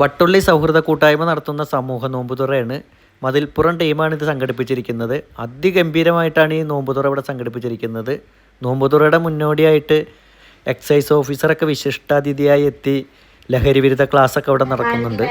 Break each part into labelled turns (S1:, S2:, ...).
S1: വട്ടുള്ളി സൗഹൃദ കൂട്ടായ്മ നടത്തുന്ന സമൂഹ നോമ്പുതുറയാണ്. മതിൽപ്പുറം ടീമാണ് ഇത് സംഘടിപ്പിച്ചിരിക്കുന്നത്. അതിഗംഭീരമായിട്ടാണ് ഈ നോമ്പുതുറ ഇവിടെ സംഘടിപ്പിച്ചിരിക്കുന്നത്. നോമ്പുതുറയുടെ മുന്നോടിയായിട്ട് എക്സൈസ് ഓഫീസറൊക്കെ വിശിഷ്ടാതിഥിയായി എത്തി ലഹരി വിരുദ്ധ ക്ലാസ്സൊക്കെ ഇവിടെ നടക്കുന്നുണ്ട്.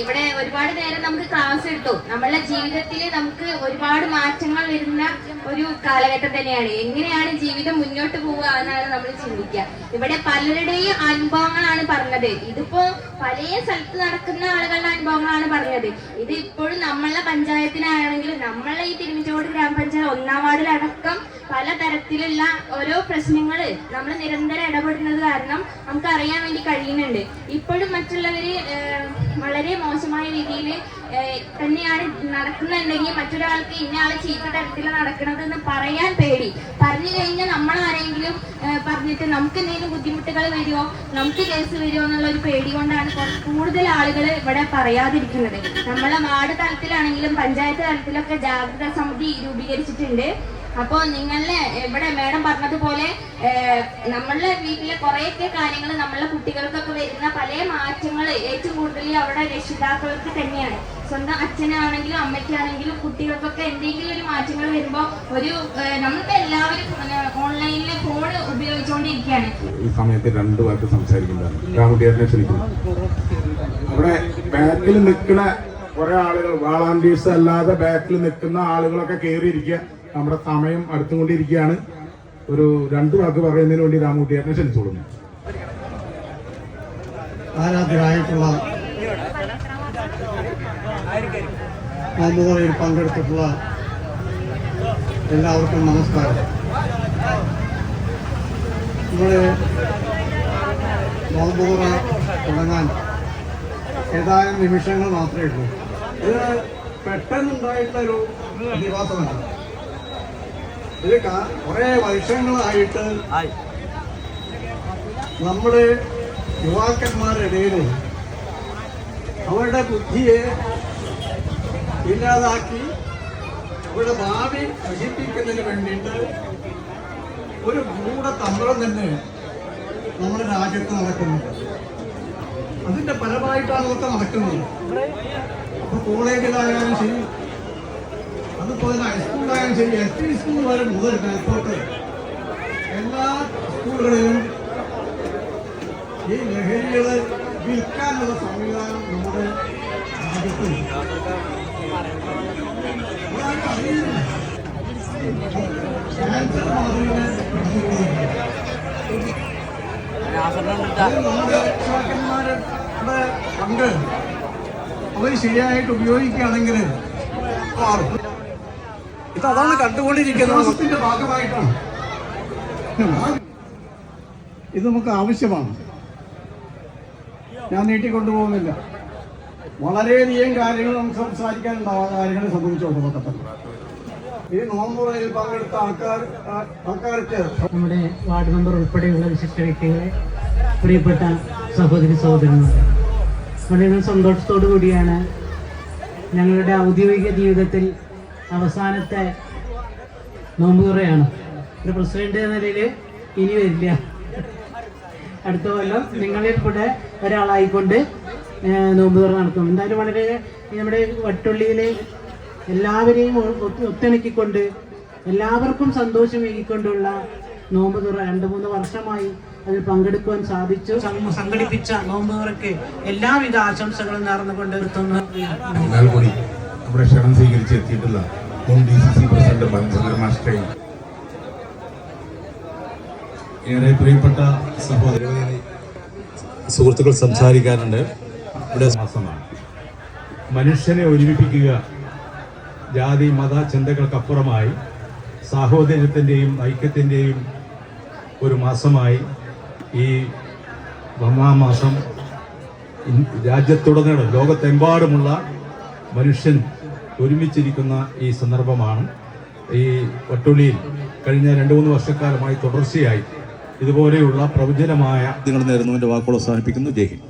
S2: ഇവിടെ ഒരുപാട് നേരം നമുക്ക് ക്ലാസ് എടുത്തു. നമ്മളുടെ ജീവിതത്തിൽ നമുക്ക് ഒരുപാട് മാറ്റങ്ങൾ വരുന്ന ഒരു കാലഘട്ടം തന്നെയാണ്. എങ്ങനെയാണ് ജീവിതം മുന്നോട്ട് പോവുക എന്നാണ് നമ്മൾ ചിന്തിക്കുക. ഇവിടെ പലരുടെയും അനുഭവങ്ങളാണ് പറഞ്ഞത്. ഇതിപ്പോ പല സ്ഥലത്ത് നടക്കുന്ന ആളുകളുടെ അനുഭവങ്ങളാണ് പറഞ്ഞത്. ഇത് ഇപ്പോഴും നമ്മളെ പഞ്ചായത്തിനാണെങ്കിലും നമ്മളെ ഈ തിരുമിച്ചോട് ഗ്രാമപഞ്ചായത്ത് ഒന്നാം വാർഡിലടക്കം പല തരത്തിലുള്ള ഓരോ പ്രശ്നങ്ങൾ നമ്മൾ നിരന്തരം ഇടപെടുന്നത് കാരണം നമുക്ക് അറിയാൻ വേണ്ടി കഴിയുന്നുണ്ട്. ഇപ്പോഴും മറ്റുള്ളവർ വളരെ മോശമായ രീതിയിൽ തന്നെയാണ് നടക്കുന്നുണ്ടെങ്കിൽ മറ്റൊരാൾക്ക് ഇന്നയാൾ ചീത്ത തരത്തിൽ നടക്കുന്നത് നടക്കണതെന്ന് പറയാൻ പേടി. പറഞ്ഞു കഴിഞ്ഞാൽ നമ്മൾ ആരെങ്കിലും പറഞ്ഞിട്ട് നമുക്ക് എന്തെങ്കിലും ബുദ്ധിമുട്ടുകൾ വരുമോ നമുക്ക് കേസ് വരുമോ എന്നുള്ള ഒരു പേടി കൊണ്ടാണ് കൂടുതൽ ആളുകൾ ഇവിടെ പറയാതിരിക്കുന്നത്. നമ്മളെ വാർഡ് തലത്തിലാണെങ്കിലും പഞ്ചായത്ത് തലത്തിലൊക്കെ ജാഗ്രതാ സമിതി രൂപീകരിച്ചിട്ടുണ്ട്. അപ്പോ നിങ്ങളെ ഇവിടെ മേഡം പറഞ്ഞതുപോലെ നമ്മളുടെ വീട്ടിലെ കുറേയൊക്കെ കാര്യങ്ങൾ നമ്മളുടെ കുട്ടികൾക്കൊക്കെ വരുന്ന പല മാറ്റങ്ങൾ ഏറ്റവും കൂടുതൽ അവിടെ രക്ഷിതാക്കൾക്ക് തന്നെയാണ്. സ്വന്തം അച്ഛനാണെങ്കിലും അമ്മയ്ക്കാണെങ്കിലും കുട്ടികൾക്കൊക്കെ എന്തെങ്കിലും ഒരു മാറ്റങ്ങൾ വരുമ്പോൾ ഒരു നമ്മളിപ്പോ എല്ലാവരും ഓൺലൈനിലെ ഫോൺ ഉപയോഗിച്ചുകൊണ്ടിരിക്കുകയാണ്
S3: ഈ സമയത്ത് രണ്ടു പേർക്ക് സംസാരിക്കുന്നതാണ്. അവിടെ നിൽക്കുന്ന കുറെ ആളുകൾ വാളാണ്ടിയേഴ്സ് അല്ലാതെ ബാക്കിൽ നിൽക്കുന്ന ആളുകളൊക്കെ കയറിയിരിക്കുക. നമ്മുടെ സമയം അടുത്തുകൊണ്ടിരിക്കുകയാണ് ഒരു രണ്ടു വാക്ക് പറയുന്നതിന് വേണ്ടി രാമുട്ടിയേട്ടനെ ക്ഷണിച്ചോളുന്നു
S4: ആരാധ്യരായിട്ടുള്ള മാമുകളിൽ പങ്കെടുത്തിട്ടുള്ള എല്ലാവർക്കും നമസ്കാരം. ഇവിടെ നോമ്പുറ തുടങ്ങാൻ ഏതാനും നിമിഷങ്ങൾ മാത്രമേ ഉള്ളൂ. ഇത് പെട്ടെന്നുണ്ടായിട്ടുള്ള ഒരു പ്രതിഭാസമല്ല ഇത് കുറേ വർഷങ്ങളായിട്ട് നമ്മുടെ യുവാക്കന്മാരുടെ ഇടയിൽ അവരുടെ ബുദ്ധിയെ ഇല്ലാതാക്കി അവരുടെ ഭാവി നശിപ്പിക്കുന്നതിന് വേണ്ടിയിട്ട് ഒരു ഗൂഢതന്ത്രം തന്നെ നമ്മുടെ രാജ്യത്ത് നടക്കുന്നുണ്ട്. അതിന്റെ ഫലമായിട്ടാണ് ഇതൊക്കെ നടക്കുന്നത്. അപ്പൊ കോളേജിലായാലും ശരി അതുപോലെ ഹൈസ്കൂളിലായാലും ശരി എസ് പി സ്കൂൾ വരെ മുതൽ മേൽപോട്ട് എല്ലാ സ്കൂളുകളിലും ഈ ലഹരികൾ വിൽക്കാനുള്ള സംവിധാനം നമ്മുടെ രാജ്യത്തുണ്ട്. ക്യാൻസർ നമ്മുടെ പങ്ക്. അവർ ശരിയായിട്ട് ഉപയോഗിക്കുകയാണെങ്കിൽ മാറും ഇത് അതാണ് കണ്ടുകൊണ്ടിരിക്കുന്നത്. ഭാഗമായിട്ടാണ്. ഇത് നമുക്ക് ആവശ്യമാണ്. ഞാൻ നീട്ടിക്കൊണ്ടുപോകുന്നില്ല. വളരെയധികം കാര്യങ്ങൾ നമുക്ക് സംസാരിക്കാനുണ്ടാവും ആ കാര്യങ്ങളെ സംബന്ധിച്ചോട്ടൊക്കെ തന്നെ ഈ നോമ്പുറയിൽ പങ്കെടുത്ത ആൾക്കാർ ആൾക്കാർക്ക്
S5: നമ്മുടെ വാർഡ് മെമ്പർ ഉൾപ്പെടെയുള്ള വിശിഷ്ട വ്യക്തികളെ പ്രിയപ്പെട്ട സഹോദരി സഹോദരന്മാർ വളരെ സന്തോഷത്തോടു കൂടിയാണ് ഞങ്ങളുടെ ഔദ്യോഗിക ജീവിതത്തിൽ അവസാനത്തെ നോമ്പ് തുറയാണ്. ഒരു പ്രസിഡന്റ് എന്ന നിലയിൽ ഇനി വരില്ല. അടുത്ത കൊല്ലം നിങ്ങളിൽ കൂടെ ഒരാളായിക്കൊണ്ട് നോമ്പുതുറ നോമ്പ് തുറ നടത്തും. എന്തായാലും വളരെ നമ്മുടെ വട്ടുള്ളിയിലെ എല്ലാവരെയും ഒത്തിണക്കിക്കൊണ്ട് എല്ലാവർക്കും സന്തോഷമേകിക്കൊണ്ടുള്ള നോമ്പ് തുറ രണ്ട് മൂന്ന് വർഷമായി അതിൽ പങ്കെടുക്കുവാൻ സാധിച്ചു. സംഘടിപ്പിച്ച നോമ്പ് തുറയ്ക്ക് എല്ലാവിധ ആശംസകളും നേർന്നുകൊണ്ട് നിർത്തുന്നു.
S3: നമ്മുടെ ക്ഷണം സ്വീകരിച്ച് എത്തിയിട്ടുള്ള മുൻ D C C president Balachandra മാസ്റ്റേ.
S6: ഏറെ പ്രിയപ്പെട്ട സഹോദര സുഹൃത്തുക്കൾ സംസാരിക്കാനുണ്ട്. ഇവിടെ
S3: മാസമാണ്. മനുഷ്യനെ ഒരുമിപ്പിക്കുക ജാതി മത ചിന്തകൾക്കപ്പുറമായി സാഹോദര്യത്തിന്റെയും ഐക്യത്തിന്റെയും ഒരു മാസമായി ഈ ബ്രഹ്മാമാസം മാസം രാജ്യത്തുടനീളം ലോകത്തെമ്പാടുമുള്ള മനുഷ്യൻ ഒരുമിച്ചിരിക്കുന്ന ഈ സന്ദർഭമാണ്. ഈ ഒട്ടുള്ളിയിൽ കഴിഞ്ഞ രണ്ട് മൂന്ന് വർഷക്കാലമായി തുടർച്ചയായി ഇതുപോലെയുള്ള പ്രവചനമായ
S6: നിങ്ങൾ നേരുന്നതിന്റെ വാക്കുകൾ അവസാനിപ്പിക്കുന്നു. ജയ് ഹിന്ദ്.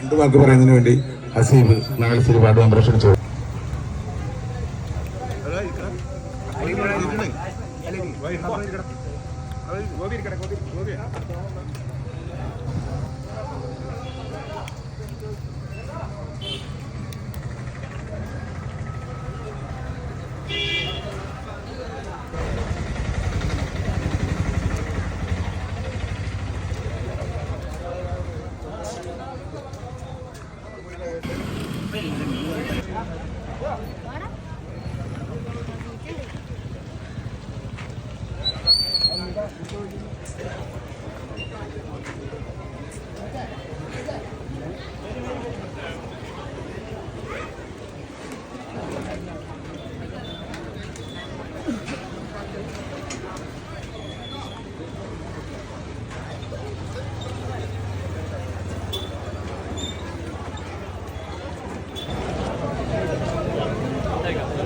S3: രണ്ട് വാക്ക് പറയുന്നതിന് വേണ്ടി ഹസീബ് നഗരസഭ വാർഡ് മെമ്പറെ ക്ഷണിച്ചു.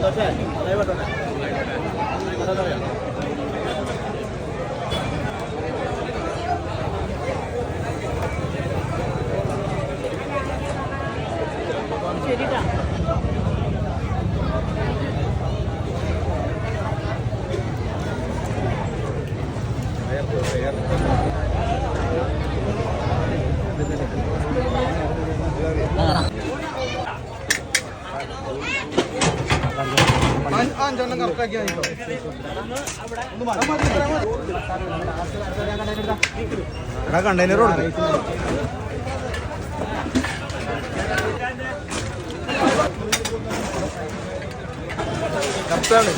S7: സന്തോഷേ അതേ എടാ കണ്ടെയ്നർ കൊടുക്കും കത്താണ്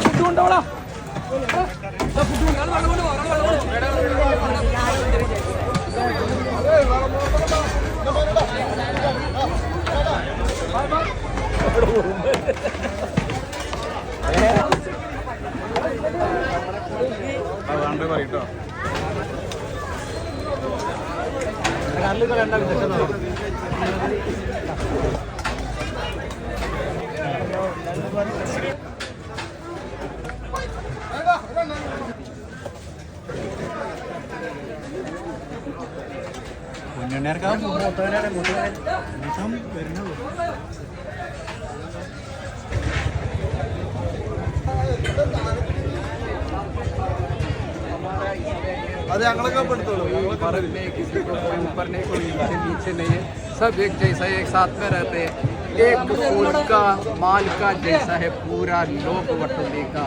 S3: ഫുഡ് കൊണ്ടോളാം ഫുഡ് കൊണ്ടോളാം അതാണ്ട് പറയട്ടോ കല്ലിപ്പോ രണ്ടാ വിശേഷം
S8: കുഞ്ഞണ്ണേർക്കാവും മൂത്തവരാണ് മൂത്തവരെ വരുന്നുള്ളൂ.
S7: नहीं, कोई नीचे नीचे नहीं है। सब एक जैसा एक साथ में रहते हैं। एक फूल का माल का जैसा है पूरा लोक वटोले का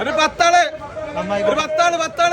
S7: ഒരു പത്താൾ. ഒരു പത്താൾ പത്താൾ.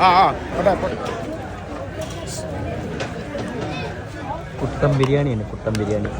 S3: ആ ആ പോട്ടെ പോട്ടെ
S1: കുട്ടൻ ബിരിയാണിയാണ് കുട്ടൻ ബിരിയാണി.